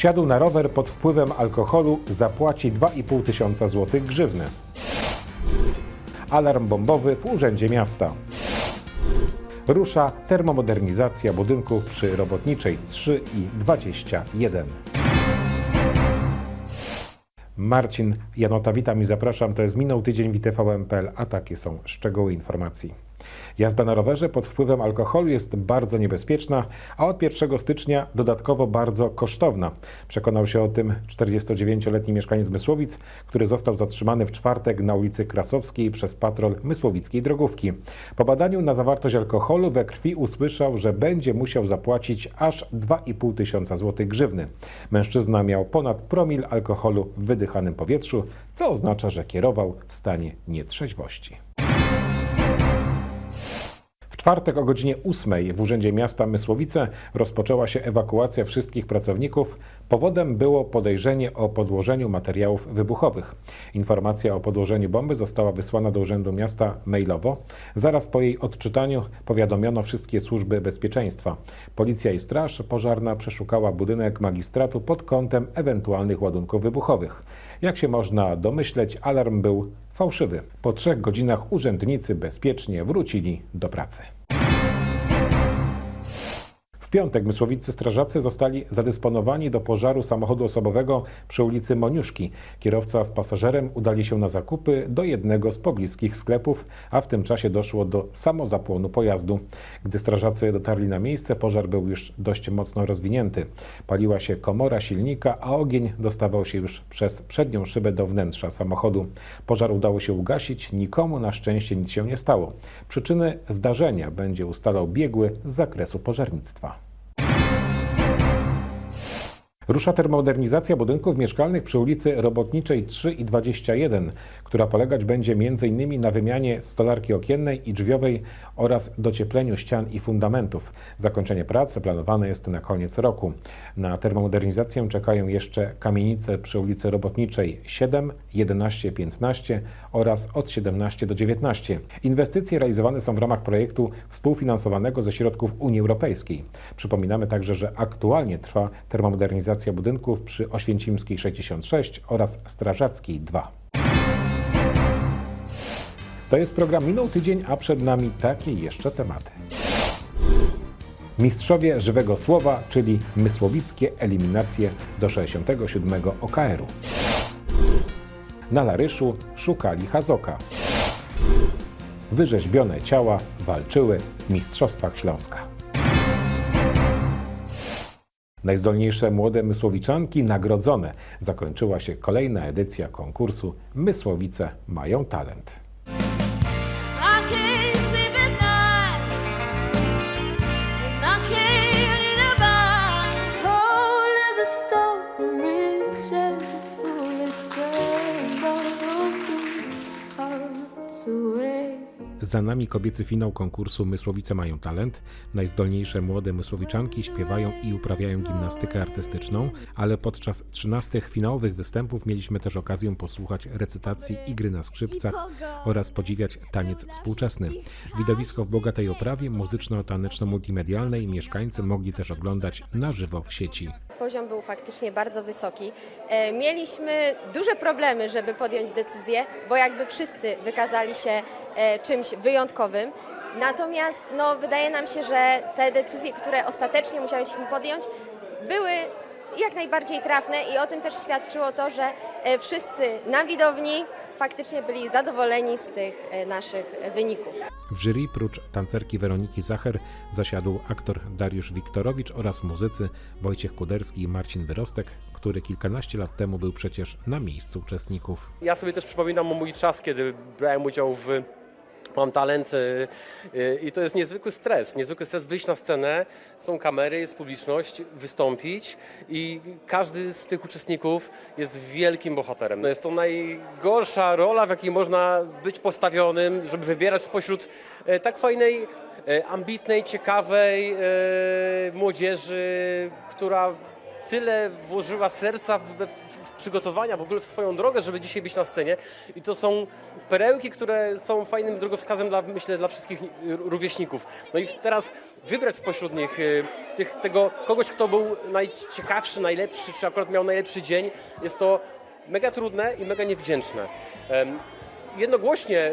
Wsiadł na rower pod wpływem alkoholu, zapłaci 2,5 tysiąca złotych grzywny. Alarm bombowy w Urzędzie Miasta. Rusza termomodernizacja budynków przy Robotniczej 3 i 21. Marcin Janota, witam i zapraszam. To jest minął tydzień w a takie są szczegóły informacji. Jazda na rowerze pod wpływem alkoholu jest bardzo niebezpieczna, a od 1 stycznia dodatkowo bardzo kosztowna. Przekonał się o tym 49-letni mieszkaniec Mysłowic, który został zatrzymany w czwartek na ulicy Krasowskiej przez patrol Mysłowickiej Drogówki. Po badaniu na zawartość alkoholu we krwi usłyszał, że będzie musiał zapłacić aż 2,5 tysiąca złotych grzywny. Mężczyzna miał ponad promil alkoholu w wydychanym powietrzu, co oznacza, że kierował w stanie nietrzeźwości. Czwartek o godzinie 8 w Urzędzie Miasta Mysłowice rozpoczęła się ewakuacja wszystkich pracowników. Powodem było podejrzenie o podłożeniu materiałów wybuchowych. Informacja o podłożeniu bomby została wysłana do Urzędu Miasta mailowo. Zaraz po jej odczytaniu powiadomiono wszystkie służby bezpieczeństwa. Policja i Straż Pożarna przeszukała budynek magistratu pod kątem ewentualnych ładunków wybuchowych. Jak się można domyśleć, alarm był fałszywy. Po trzech godzinach urzędnicy bezpiecznie wrócili do pracy. W piątek mysłowicy strażacy zostali zadysponowani do pożaru samochodu osobowego przy ulicy Moniuszki. Kierowca z pasażerem udali się na zakupy do jednego z pobliskich sklepów, a w tym czasie doszło do samozapłonu pojazdu. Gdy strażacy dotarli na miejsce, pożar był już dość mocno rozwinięty. Paliła się komora silnika, a ogień dostawał się już przez przednią szybę do wnętrza samochodu. Pożar udało się ugasić, nikomu na szczęście nic się nie stało. Przyczyny zdarzenia będzie ustalał biegły z zakresu pożarnictwa. Rusza termomodernizacja budynków mieszkalnych przy ulicy Robotniczej 3 i 21, która polegać będzie m.in. na wymianie stolarki okiennej i drzwiowej oraz dociepleniu ścian i fundamentów. Zakończenie prac planowane jest na koniec roku. Na termomodernizację czekają jeszcze kamienice przy ulicy Robotniczej 7, 11, 15 oraz od 17 do 19. Inwestycje realizowane są w ramach projektu współfinansowanego ze środków Unii Europejskiej. Przypominamy także, że aktualnie trwa termomodernizacja budynków przy Oświęcimskiej 66 oraz Strażackiej 2. To jest program Minął Tydzień, a przed nami takie jeszcze tematy. Mistrzowie żywego słowa, czyli mysłowickie eliminacje do 67 OKR-u. Na Laryszu szukali Hazoka. Wyrzeźbione ciała walczyły w Mistrzostwach Śląska. Najzdolniejsze młode mysłowiczanki nagrodzone. Zakończyła się kolejna edycja konkursu Mysłowice mają talent. Away. Za nami kobiecy finał konkursu Mysłowice mają talent. Najzdolniejsze młode mysłowiczanki śpiewają i uprawiają gimnastykę artystyczną, ale podczas 13 finałowych występów mieliśmy też okazję posłuchać recytacji i gry na skrzypcach oraz podziwiać taniec współczesny. Widowisko w bogatej oprawie muzyczno-taneczno-multimedialnej mieszkańcy mogli też oglądać na żywo w sieci. Poziom był faktycznie bardzo wysoki. E, Mieliśmy duże problemy, żeby podjąć decyzję, bo jakby wszyscy wykazali się e, czymś wyjątkowym. Natomiast no, wydaje nam się, że te decyzje, które ostatecznie musieliśmy podjąć, były jak najbardziej trafne i o tym też świadczyło to, że e, wszyscy na widowni faktycznie byli zadowoleni z tych e, naszych wyników. W jury prócz tancerki Weroniki Zacher zasiadł aktor Dariusz Wiktorowicz oraz muzycy Wojciech Kuderski i Marcin Wyrostek, który kilkanaście lat temu był przecież na miejscu uczestników. Ja sobie też przypominam o mój czas, kiedy brałem udział w Mam talent y, y, i to jest niezwykły stres. Niezwykły stres wyjść na scenę, są kamery, jest publiczność, wystąpić i każdy z tych uczestników jest wielkim bohaterem. Jest to najgorsza rola, w jakiej można być postawionym, żeby wybierać spośród e, tak fajnej, e, ambitnej, ciekawej e, młodzieży, która tyle włożyła serca w, w, przygotowania, w ogóle w swoją drogę, żeby dzisiaj być na scenie. I to są perełki, które są fajnym drogowskazem dla, myślę, dla wszystkich rówieśników. No i teraz wybrać spośród nich y, tych, tego kogoś, kto był najciekawszy, najlepszy, czy akurat miał najlepszy dzień, jest to mega trudne i mega niewdzięczne. Jednogłośnie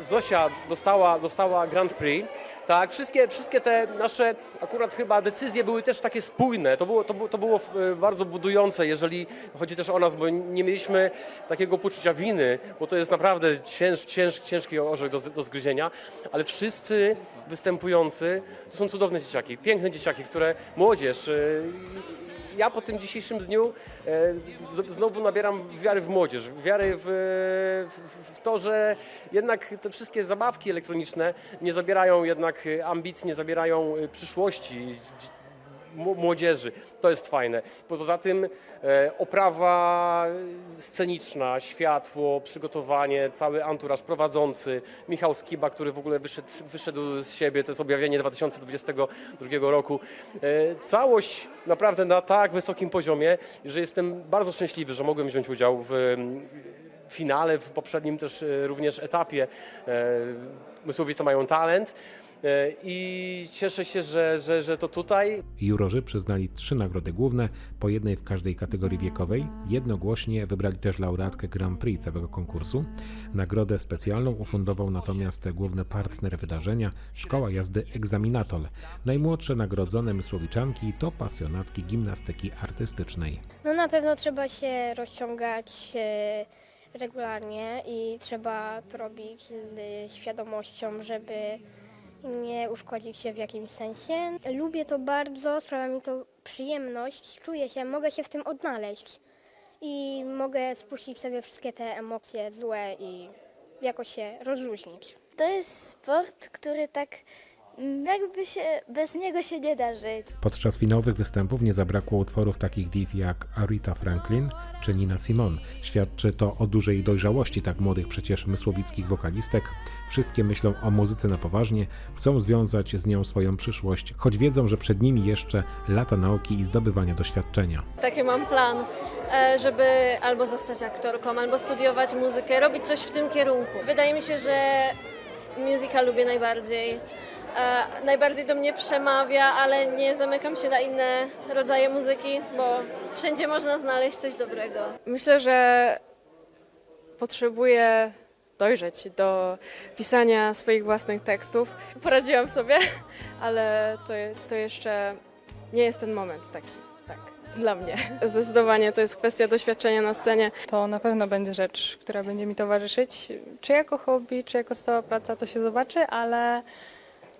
y, Zosia dostała, dostała Grand Prix. Tak, wszystkie, wszystkie te nasze akurat chyba decyzje były też takie spójne. To było, to było, to było y, bardzo budujące, jeżeli chodzi też o nas, bo nie mieliśmy takiego poczucia winy, bo to jest naprawdę cięż, cięż, ciężki orzech do, do zgryzienia, ale wszyscy występujący to są cudowne dzieciaki, piękne dzieciaki, które młodzież. y, ja po tym dzisiejszym dniu e, znowu nabieram wiary w młodzież, wiary w, w, to, że jednak te wszystkie zabawki elektroniczne nie zabierają jednak e, ambicji, nie zabierają e, przyszłości młodzieży. To jest fajne. Poza tym e, oprawa sceniczna, światło, przygotowanie, cały anturaż prowadzący, Michał Skiba, który w ogóle wyszedł, wyszedł z siebie, to jest objawienie 2022 roku. E, całość naprawdę na tak wysokim poziomie, że jestem bardzo szczęśliwy, że mogłem wziąć udział w finale, w poprzednim też e, również etapie. Mysłowice mają talent. E, I cieszę się, że, że, że to tutaj. Jurorzy przyznali trzy nagrody główne, po jednej w każdej kategorii wiekowej. Jednogłośnie wybrali też laureatkę Grand Prix całego konkursu. Nagrodę specjalną ufundował natomiast główny partner wydarzenia Szkoła Jazdy Egzaminatol. Najmłodsze nagrodzone mysłowiczanki to pasjonatki gimnastyki artystycznej. No na pewno trzeba się rozciągać e, regularnie i trzeba to robić z świadomością, żeby nie uszkodzić się w jakimś sensie. Lubię to bardzo, sprawia mi to przyjemność, czuję się, mogę się w tym odnaleźć i mogę spuścić sobie wszystkie te emocje złe i jakoś się rozluźnić. To jest sport, który tak jakby się, bez niego się nie da żyć. Podczas finałowych występów nie zabrakło utworów takich div jak Aretha Franklin czy Nina Simone. Świadczy to o dużej dojrzałości tak młodych przecież mysłowickich wokalistek. Wszystkie myślą o muzyce na poważnie, chcą związać z nią swoją przyszłość, choć wiedzą, że przed nimi jeszcze lata nauki i zdobywania doświadczenia. Taki mam plan, e, żeby albo zostać aktorką, albo studiować muzykę, robić coś w tym kierunku. Wydaje mi się, że musical lubię najbardziej. E, Najbardziej do mnie przemawia, ale nie zamykam się na inne rodzaje muzyki, bo wszędzie można znaleźć coś dobrego. Myślę, że potrzebuję dojrzeć do pisania swoich własnych tekstów. Poradziłam sobie, ale to, to jeszcze nie jest ten moment taki, tak, dla mnie. Zdecydowanie to jest kwestia doświadczenia na scenie. To na pewno będzie rzecz, która będzie mi towarzyszyć. Czy jako hobby, czy jako stała praca, to się zobaczy, ale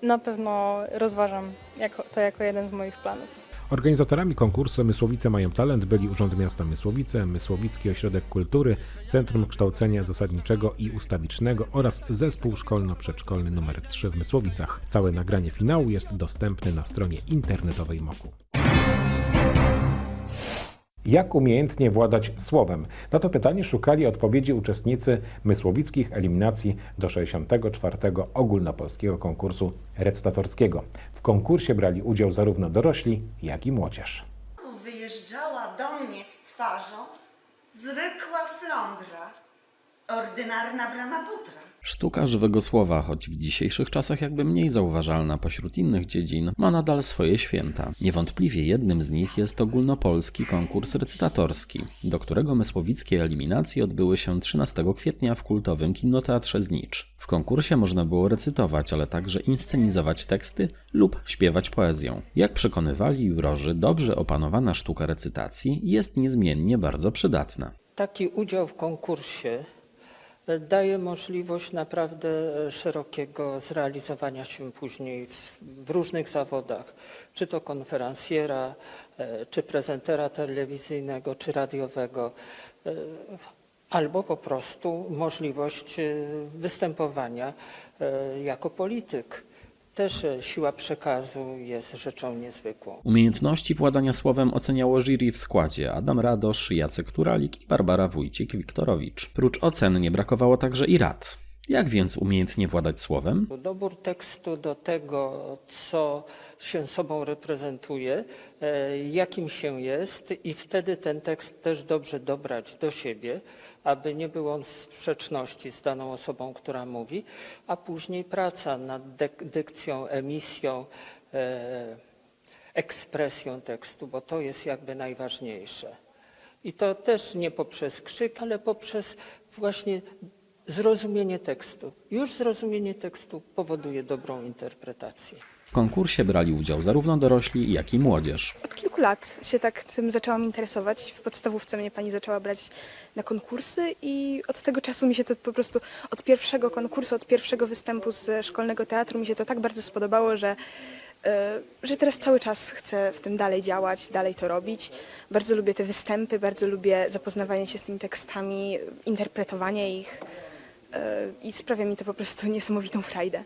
na pewno rozważam jako, to jako jeden z moich planów. Organizatorami konkursu Mysłowice mają talent byli Urząd Miasta Mysłowice, Mysłowicki Ośrodek Kultury, Centrum Kształcenia Zasadniczego i Ustawicznego oraz Zespół Szkolno-Przedszkolny nr 3 w Mysłowicach. Całe nagranie finału jest dostępne na stronie internetowej MOKU. Jak umiejętnie władać słowem? Na to pytanie szukali odpowiedzi uczestnicy mysłowickich eliminacji do 64. ogólnopolskiego konkursu recytatorskiego. W konkursie brali udział zarówno dorośli, jak i młodzież. Wyjeżdżała do mnie z twarzą zwykła flądra, ordynarna bramabutra. Sztuka żywego słowa, choć w dzisiejszych czasach jakby mniej zauważalna pośród innych dziedzin, ma nadal swoje święta. Niewątpliwie jednym z nich jest ogólnopolski konkurs recytatorski, do którego mysłowickie eliminacje odbyły się 13 kwietnia w kultowym kinoteatrze Znicz. W konkursie można było recytować, ale także inscenizować teksty lub śpiewać poezją. Jak przekonywali jurorzy, dobrze opanowana sztuka recytacji jest niezmiennie bardzo przydatna. Taki udział w konkursie daje możliwość naprawdę szerokiego zrealizowania się później w, w różnych zawodach, czy to konferencjera, e, czy prezentera telewizyjnego, czy radiowego, e, albo po prostu możliwość e, występowania e, jako polityk. Też e, siła przekazu jest rzeczą niezwykłą. Umiejętności władania słowem oceniało jury w składzie Adam Radosz, Jacek Turalik i Barbara Wójcik-Wiktorowicz. Prócz ocen nie brakowało także i rad. Jak więc umiejętnie władać słowem? Dobór tekstu do tego, co się sobą reprezentuje, e, jakim się jest, i wtedy ten tekst też dobrze dobrać do siebie, aby nie był on w sprzeczności z daną osobą, która mówi, a później praca nad dek- dykcją, emisją, e, ekspresją tekstu, bo to jest jakby najważniejsze. I to też nie poprzez krzyk, ale poprzez właśnie zrozumienie tekstu. Już zrozumienie tekstu powoduje dobrą interpretację. Konkursie brali udział zarówno dorośli, jak i młodzież. Od kilku lat się tak tym zaczęłam interesować. W podstawówce mnie pani zaczęła brać na konkursy i od tego czasu mi się to po prostu, od pierwszego konkursu, od pierwszego występu ze szkolnego teatru mi się to tak bardzo spodobało, że, e, że teraz cały czas chcę w tym dalej działać, dalej to robić. Bardzo lubię te występy, bardzo lubię zapoznawanie się z tymi tekstami, interpretowanie ich e, i sprawia mi to po prostu niesamowitą frajdę.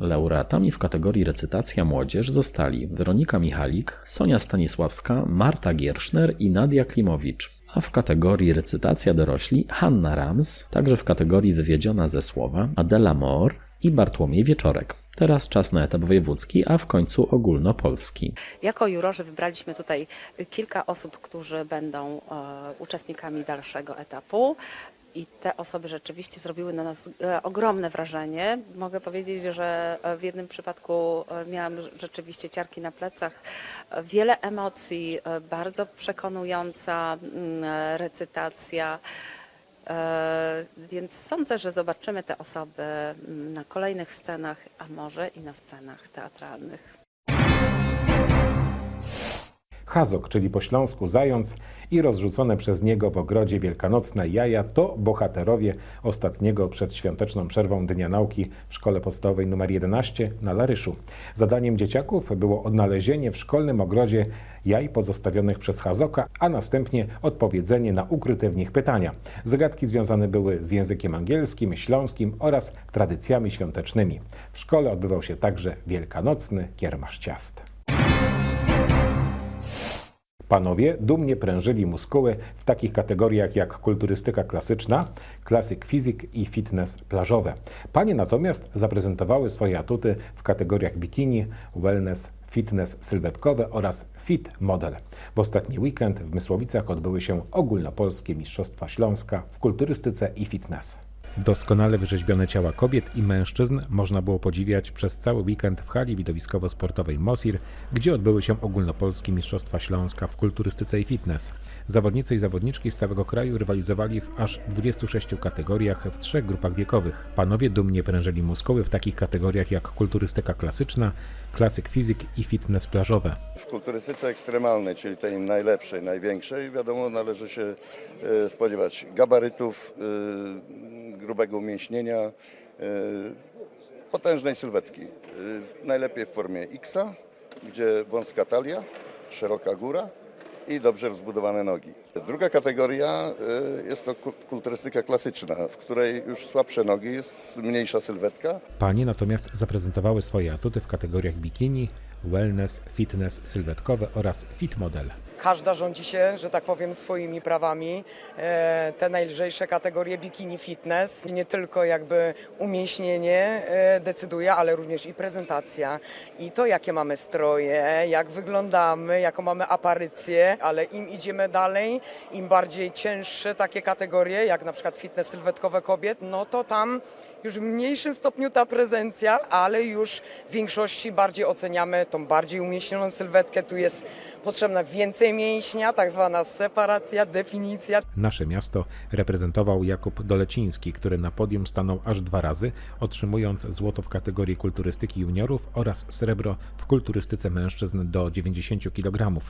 Laureatami w kategorii recytacja młodzież zostali Weronika Michalik, Sonia Stanisławska, Marta Gierszner i Nadia Klimowicz. A w kategorii recytacja dorośli Hanna Rams, także w kategorii wywiedziona ze słowa Adela Moor i Bartłomiej Wieczorek. Teraz czas na etap wojewódzki, a w końcu ogólnopolski. Jako jurorzy wybraliśmy tutaj kilka osób, którzy będą e, uczestnikami dalszego etapu. I te osoby rzeczywiście zrobiły na nas e, ogromne wrażenie. Mogę powiedzieć, że e, w jednym przypadku e, miałam rzeczywiście ciarki na plecach, wiele emocji, bardzo przekonująca mm, recytacja. Więc sądzę, że zobaczymy te osoby mm, na kolejnych scenach, a może i na scenach teatralnych. Hazok, czyli po śląsku zając i rozrzucone przez niego w ogrodzie wielkanocne jaja to bohaterowie ostatniego przed świąteczną przerwą Dnia Nauki w szkole podstawowej nr 11 na Laryszu. Zadaniem dzieciaków było odnalezienie w szkolnym ogrodzie jaj pozostawionych przez Hazoka, a następnie odpowiedzenie na ukryte w nich pytania. Zagadki związane były z językiem angielskim, śląskim oraz tradycjami świątecznymi. W szkole odbywał się także wielkanocny kiermasz ciast. Panowie dumnie prężyli muskuły w takich kategoriach jak kulturystyka klasyczna, klasyk fizyk i fitness plażowe. Panie natomiast zaprezentowały swoje atuty w kategoriach bikini, wellness, fitness sylwetkowe oraz fit model. W ostatni weekend w Mysłowicach odbyły się ogólnopolskie Mistrzostwa Śląska w kulturystyce i fitness. Doskonale wyrzeźbione ciała kobiet i mężczyzn można było podziwiać przez cały weekend w hali widowiskowo-sportowej Mosir, gdzie odbyły się ogólnopolskie Mistrzostwa Śląska w kulturystyce i fitness. Zawodnicy i zawodniczki z całego kraju rywalizowali w aż 26 kategoriach w trzech grupach wiekowych. Panowie dumnie prężyli muskuły w takich kategoriach jak kulturystyka klasyczna, klasyk fizyk i fitness plażowe. W kulturystyce ekstremalnej, czyli tej najlepszej, największej, wiadomo, należy się e, spodziewać gabarytów, e, grubego umięśnienia, e, potężnej sylwetki. E, Najlepiej w formie X, gdzie wąska talia, szeroka góra i dobrze rozbudowane nogi. Druga kategoria e, jest to ku- kulturystyka klasyczna, w której już słabsze nogi, jest mniejsza sylwetka, Panie natomiast zaprezentowały swoje atuty w kategoriach bikini, wellness, fitness sylwetkowe oraz fit model. Każda rządzi się, że tak powiem, swoimi prawami. E, Te najlżejsze kategorie bikini fitness, nie tylko jakby umięśnienie e, decyduje, ale również i prezentacja. I to, jakie mamy stroje, jak wyglądamy, jaką mamy aparycję, ale im idziemy dalej, im bardziej cięższe takie kategorie, jak na przykład fitness sylwetkowe kobiet, no to tam już w mniejszym stopniu ta prezencja, ale już w większości bardziej oceniamy tą bardziej umieśnioną sylwetkę. Tu jest potrzebna więcej mięśnia, tak zwana separacja, definicja. Nasze miasto reprezentował Jakub Doleciński, który na podium stanął aż dwa razy, otrzymując złoto w kategorii kulturystyki juniorów oraz srebro w kulturystyce mężczyzn do 90 kg.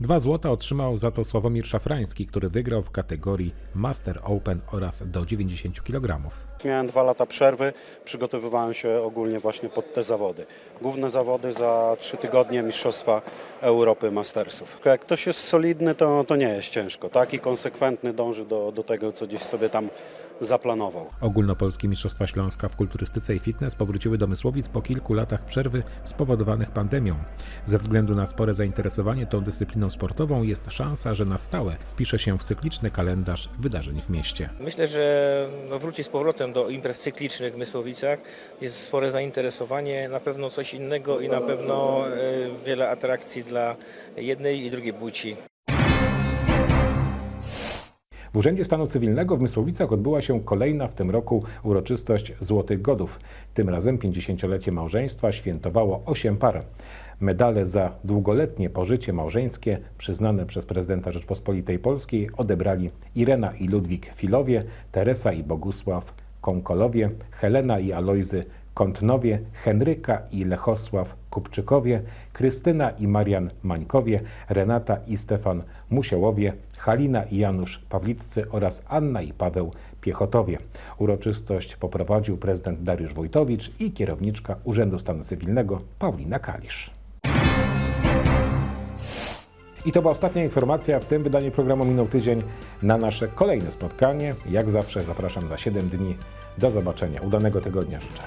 Dwa złota otrzymał za to Sławomir Szafrański, który wygrał w kategorii Master Open oraz do 90 kg. Miałem dwa lata przerwy, przygotowywałem się ogólnie właśnie pod te zawody. Główne zawody za trzy tygodnie Mistrzostwa Europy Mastersów. Jak ktoś jest solidny, to, to nie jest ciężko, tak? I konsekwentny dąży do, do tego, co gdzieś sobie tam zaplanował. Ogólnopolskie Mistrzostwa Śląska w kulturystyce i fitness powróciły do Mysłowic po kilku latach przerwy spowodowanych pandemią. Ze względu na spore zainteresowanie tą dyscypliną sportową jest szansa, że na stałe wpisze się w cykliczny kalendarz wydarzeń w mieście. Myślę, że wróci z powrotem do imprez cyklicznych w Mysłowicach. Jest spore zainteresowanie, na pewno coś innego i na pewno e, wiele atrakcji dla jednej i drugiej płci. W Urzędzie Stanu Cywilnego w Mysłowicach odbyła się kolejna w tym roku uroczystość Złotych Godów. Tym razem 50-lecie małżeństwa świętowało 8 par. Medale za długoletnie pożycie małżeńskie przyznane przez prezydenta Rzeczpospolitej Polskiej odebrali Irena i Ludwik Filowie, Teresa i Bogusław Konkolowie, Helena i Alojzy Kątnowie, Henryka i Lechosław Kupczykowie, Krystyna i Marian Mańkowie, Renata i Stefan Musiołowie, Halina i Janusz Pawliccy oraz Anna i Paweł Piechotowie. Uroczystość poprowadził prezydent Dariusz Wojtowicz i kierowniczka Urzędu Stanu Cywilnego Paulina Kalisz. I to była ostatnia informacja w tym wydaniu programu Minął Tydzień. Na nasze kolejne spotkanie, jak zawsze zapraszam za 7 dni. Do zobaczenia. Udanego tygodnia życzę.